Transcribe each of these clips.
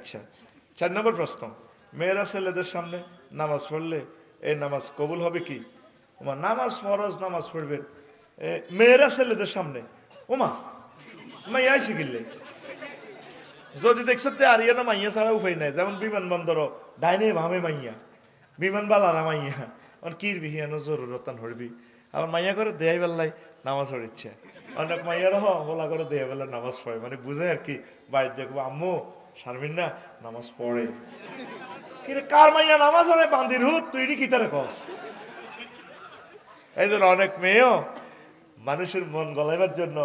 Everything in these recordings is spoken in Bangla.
আচ্ছা চার নম্বর প্রশ্ন। মেয়েরা ছেলেদের সামনে নামাজ পড়লে এই নামাজ কবুল হবে কি? ওমা নামাজ ফরজ, নামাজ পড়বেন। মেয়েরা ছেলেদের সামনে। ওমা মাইয়া আইসে কিনলে যদি দেখছ তে আরিয়া না মাইয়া ছাড়া উপায় নাই, যেমন বিমানবন্দর ডাইনে ভাবে মাইয়া, বিমান বালারা মাইয়া, অন কির বিহিয়ানো জরুরতান হরবি। আবার মাইয়া করে দেয়াই বেল্লাই নামাজ ইচ্ছা অনেক মাইয়ার হ, বলা করে দেয়া বেলা নামাজ পড়ে মানে বুঝে আর কি, বাইরে যাব আম্মু শারমিন না, নামাজ পড়ে। কিরে, কার মাইয়া নামাজ পড়ে? বান্দির হুত, তুই কি তারে কস? এই জন্য অনেক মেয়েও মানুষের মন গলাইবার জন্য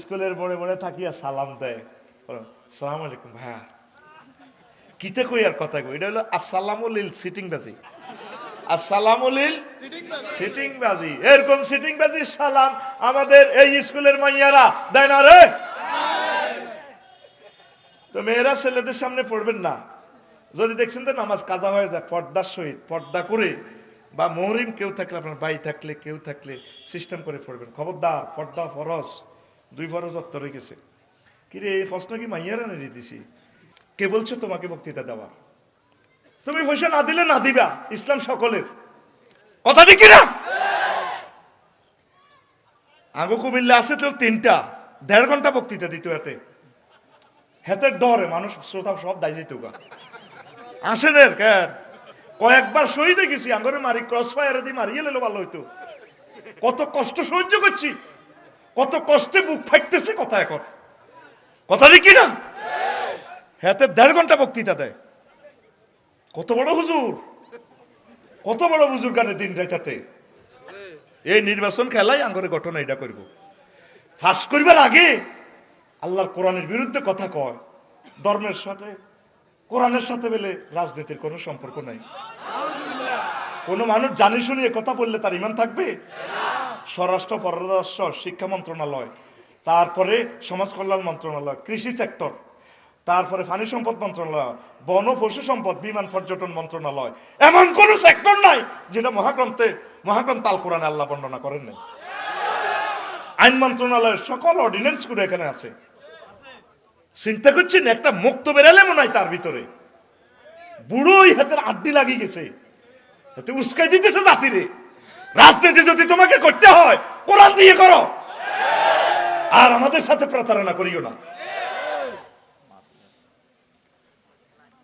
স্কুলের মনে মনে থাকিয়া সালাম দেয়। সালাম আলাইকুম ভাইয়া। কিতে কই আর কথা কই? এটা হলো আসসালামুলিল সিটিং বাজি আসসালামুলিল সিটিং বাজি এরকম সিটিং বাজি সালাম আমাদের এই স্কুলের মাইয়ারা দেয় না রে। তো মেয়েরা ছেলেদের সামনে পড়বেন না। যদি দেখছেন তো নামাজ কাজা হয়ে যায় পর্দার সহিত পর্দা করে, বা মহরিম কেউ থাকলে, আপনার বাই থাকলে, কেউ থাকলে সিস্টেম করে পড়বেন। খবরদার, পর্দা ফরস দুই ফরজ অত্তরে গেছে। কিরে, এই প্রশ্ন কি মাইয়ারা না দিতেছি? কে বলছো তোমাকে বক্তৃতা দেওয়া তুমি পয়সা না দিলে না দিবা, ইসলাম সকলের। কথা দেখি না আগো কুমিল্লা আছে তো তিনটা, দেড় ঘণ্টা বক্তৃতা দিত এতে। হেতের ডরে মানুষ শ্রোতা সব দায় যেত আসেন কয়েকবার শহীদ গেছি, আঙ্গরে মারি ক্রস ফায়ারে দিয়ে মারিয়ে লেলো ভালো হইতো কত কষ্ট সহ্য করছি, কত কষ্টে বুক ফাটতেছে কথা এখন। কথা দেখি না হেতে দেড় ঘণ্টা বক্তৃতা দেয়। কত বড় হুজুর, কত বড় হুজুর গানে দিন রাইতাতে। এই নির্বাচন খেলাই আঙ্গরে ঘটনা এটা করব। ফাঁস করিবার আগে আল্লাহর কোরআনের বিরুদ্ধে কথা কয়। ধর্মের সাথে, কোরআনের সাথে বেলে রাজনীতির কোনো সম্পর্ক নাই। কোনো মানুষ জানি শুনিয়ে কথা বললে তার ইমান থাকবে? স্বরাষ্ট্র, পররাষ্ট্র, শিক্ষা মন্ত্রণালয়, তারপরে সমাজ কল্যাণ মন্ত্রণালয়, কৃষি সেক্টর তারপরে পানি সম্পদ মন্ত্রণালয়, বন পশু সম্পদ, বিমান পর্যটন মন্ত্রণালয়, এমন কোন সেক্টর নাই যেটা মহাগ্রন্থে, মহাগ্রন্থ আল কোরআনে আল্লাহ বর্ণনা করেন নাই আইন মন্ত্রণালয়ের সকল অর্ডিন্যান্সগুলো এখানে আছে। চিন্তা করছেন একটা মুক্ত বেরালে মনে হয় তার ভিতরে। বুড়োই হাতের আড্ডি লাগিয়ে গেছে। এতে উস্কাই দিতেছে জাতিরে। রাজনীতি যদি তোমাকে করতে হয়, কোরআন দিয়ে করো। আর আমাদের সাথে প্রতারণা করিও না।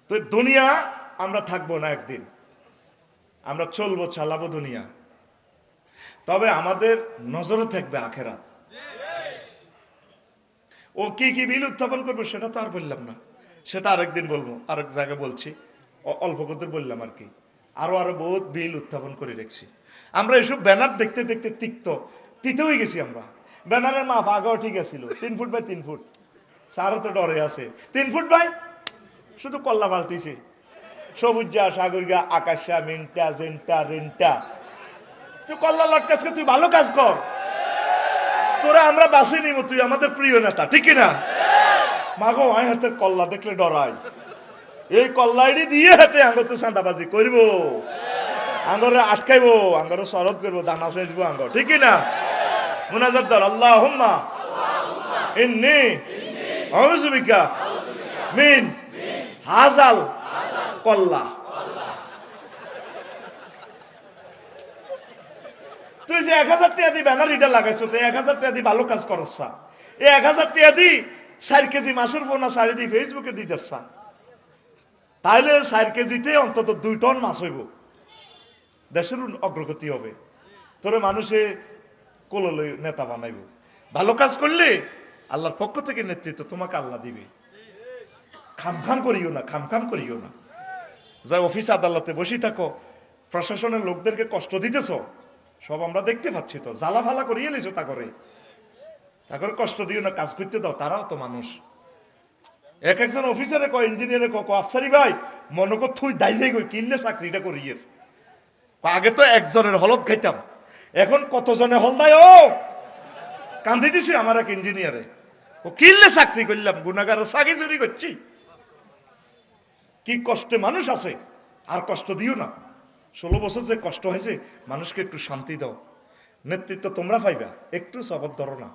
তো দুনিয়া, আমরা থাকব না একদিন। আমরা চলবো, চালাবো দুনিয়া। তবে আমাদের নজরে থাকবে আখেরা ও কি কি বিল উত্থাপন করব সেটা তো আর বললাম না। সেটা আরেকদিন বলব, আরেক জায়গায় বলছি। অল্প কত বললাম আর কি। আরও আরও বহুত বিল উত্থাপন করে রেখেছি। আমরা এসব ব্যানার দেখতে দেখতে তিক্ত, তিতে হয়ে গেছি আমরা। ব্যানারের মাপ আগেও ঠিক আছিল, তিন ফুট বাই তিন ফুট। সারও তো ডরে আছে। তিন ফুট বাই? শুধু কল্লা পাল্টিছে সবুজা সাগরিকা আকাশা মিনটা, জেনটা, রেনটা। তুই কল্লা লটকাসকে তুই ভালো কাজ কর। তোরা আমরা বাসি নিব তুই আমাদের প্রিয় নেতা, ঠিক না মাগো, আয় হাতের কল্লা দেখলে ডরাই। এই কল্লাইডি দিয়ে হাতে আঙ্গর তো সাঁতাবাজি করব। আঙ্গরে আটকাইবো, আঙ্গরে শরৎ করব, দানা সেচবো আঙ্গর, ঠিক না মুনাজাত দর আল্লাহ হুম্মা ইন্নি আউযুবিকা মিন। হাজাল। কল্লা। তুই যে এক হাজার টাকা দিয়ে ব্যানার রিডার লাগাইছো তো এক হাজার টাকা দিয়ে ভালো কাজ করছা এই এক হাজার টাকা দি চার কেজি মাছের পোনা শাড়ি দিয়ে ফেসবুকে দিতেছা তাইলে চার কেজিতে অন্তত দুই টন মাছ হইব। দেশের অগ্রগতি হবে। তোরে মানুষে কোললে নেতা বানাইব। ভালো কাজ করলে আল্লাহর পক্ষ থেকে নেতৃত্ব তোমাকে আল্লাহ দিবে। খামখাম করিও না খামখাম করিও না। যা অফিস আদালতে বসে থাকো। প্রশাসনের লোকদেরকে কষ্ট দিতেছ? সব আমরা দেখতে পাচ্ছি তো। জ্বালা ফালা করিয়ে লিছো তা করে। তা করে কষ্ট দিও না, কাজ করতে দাও, তারাও তো মানুষ। এক একজন অফিসারে কয়, ইঞ্জিনিয়ারে ক আফসারি ভাই, মনে কর থুই দাই যাই কই কিনলে চাকরিটা করিয়ে আগে তো একজনের হলত খাইতাম, এখন কতজনে হল দেয় ও? কান্দি দিছি আমার এক ইঞ্জিনিয়ারে। ও, কিনলে চাকরি করলাম গুনাগারের চাকরি চুরি করছি। কি কষ্টে মানুষ আছে, আর কষ্ট দিও না। ষোলো বছর যে কষ্ট হয়েছে, মানুষকে একটু শান্তি দাও। নেতৃত্ব তোমরা পাইবা, একটু সবর ধরো না।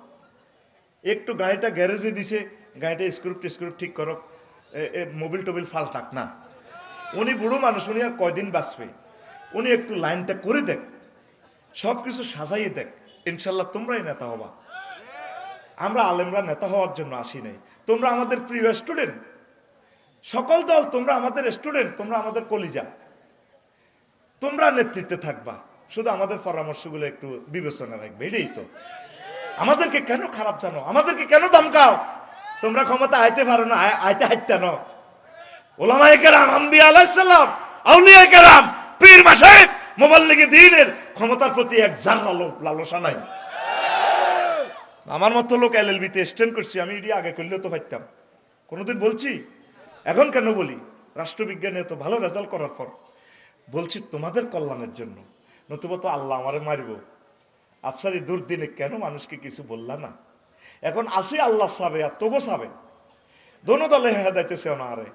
একটু গাড়িটা গ্যারেজে দিছে, গাড়িটা স্ক্রুপ টিস্ক্রুপ ঠিক করো মোবিল টোবিল ফালটাক না। উনি বুড়ো মানুষ, উনি আর কয়দিন বাঁচবে? উনি একটু লাইনটা করে দেখ সব কিছু সাজাইয়ে দেখ, ইনশাল্লাহ তোমরাই নেতা হবা। আমরা আলেমরা নেতা হওয়ার জন্য আসি নাই। তোমরা আমাদের প্রিয় স্টুডেন্ট সকল দল তোমরা আমাদের স্টুডেন্ট তোমরা আমাদের কলিজা। তোমরা নেতৃত্বে থাকবা। শুধু আমাদের পরামর্শগুলো একটু বিবেচনা রাখবে, এটাই তো। আমাদেরকে কেন খারাপ জানো? আমাদেরকে কেন দমকাও তোমরা ক্ষমতা আইতে পারো না আইতে হাইতে ন ওলামায়ে কেরাম, আম্বিয়া আলাইসাল্লাম আউলিয়া কেরাম, পীর মাসায়েব মোবাল্লিগে দিনের ক্ষমতার প্রতি এক লোভ, লালসা নাই। আমার মতো লোক এলএলবিতে স্ট্যান্ড করছি, আমি এটি আগে করলেও তো পারতাম। কোনোদিন বলছি? এখন কেন বলি? রাষ্ট্রবিজ্ঞানে তো ভালো রেজাল্ট করার পর। বলছি তোমাদের কল্যাণের জন্য। নতুবা তো আল্লাহ আমারে মারিব। আফসারি দুর্দিনে কেন মানুষকে কিছু বললা না? এখন আসি আল্লাহ সাবে আর তোগো সাবে। দোনো দলে দাইতেছে না আরে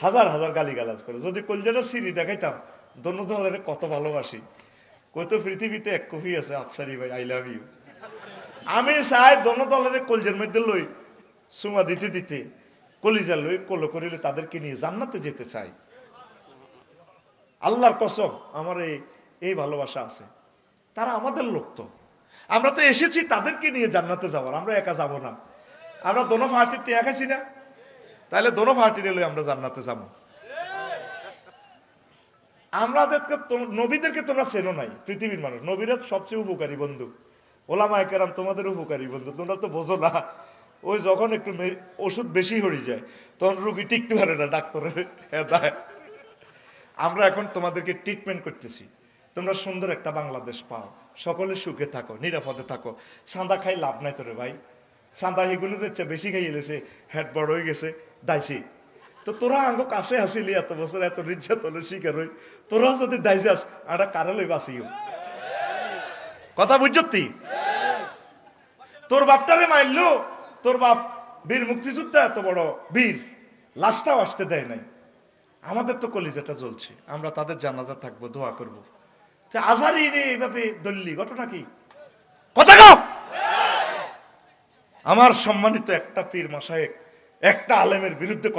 হাজার হাজার গালি গালাজ করে। যদি কলজাটা সিঁড়ি দেখাইতাম, দোনো দলের কত ভালোবাসি। কত পৃথিবীতে এক কফি আছে, আফসারি ভাই আই লাভ ইউ আমি চাই দোনো দলের কলজের মধ্যে লই, সুমা দিতে দিতে, কলিজা লই, কলো করিলে তাদেরকে নিয়ে জান্নাতে যেতে চাই। আল্লাহর কসম, আমার এই এই ভালোবাসা আছে। তারা আমাদের লোক তো। আমরা তো এসেছি তাদেরকে নিয়ে জান্নাতে যাওয়ার, আমরা একা যাব না। আমরা দোনো পার্টিতে একাছি না। তাহলে দোনো পার্টির লই আমরা জান্নাতে যাব। আমাদেরকে নবীদেরকে তোমরা চেনো নাই, পৃথিবীর মানুষ। নবীরা সবচেয়ে উপকারী বন্ধু। ওলামায় কেরাম তোমাদের উপকারী বন্ধু, তোমরা তো বোঝো না। ওই যখন একটু ওষুধ বেশি হয়ে যায়, তখন রুগী টিকতে পারে না ডাক্তারের হেদায় আমরা এখন তোমাদেরকে ট্রিটমেন্ট করতেছি। তোমরা সুন্দর একটা বাংলাদেশ পাও। সকলে সুখে থাকো, নিরাপদে থাকো। সাদা খাই লাভ নাই তোরে ভাই। সাদা হেগুলো যাচ্ছে বেশি খাই এলেছে হেড বড় হয়ে গেছে, দাইছি। তো তোরা আঙ্গ কাছে আসিলি এত বছর, এত রিজ্জা তোর শিকার হই। তোরাও যদি দাই যাস একটা কারালে বাঁচিও কথা বুঝছি তোর বাপটারে মারলো তোর বাপ বীর মুক্তিযোদ্ধা, এত বড় বীর। লাশটাও আসতে দেয় নাই। আমাদের তো কলিজাটা জ্বলছে, আমরা তাদের জানাজা থাকব, দোয়া করব। আজারি রে এভাবে দল্লি, ঘটনা কি? কথা কো আমার সম্মানিত একটা পীর মাসায়েক একটা আলেমের বিরুদ্ধে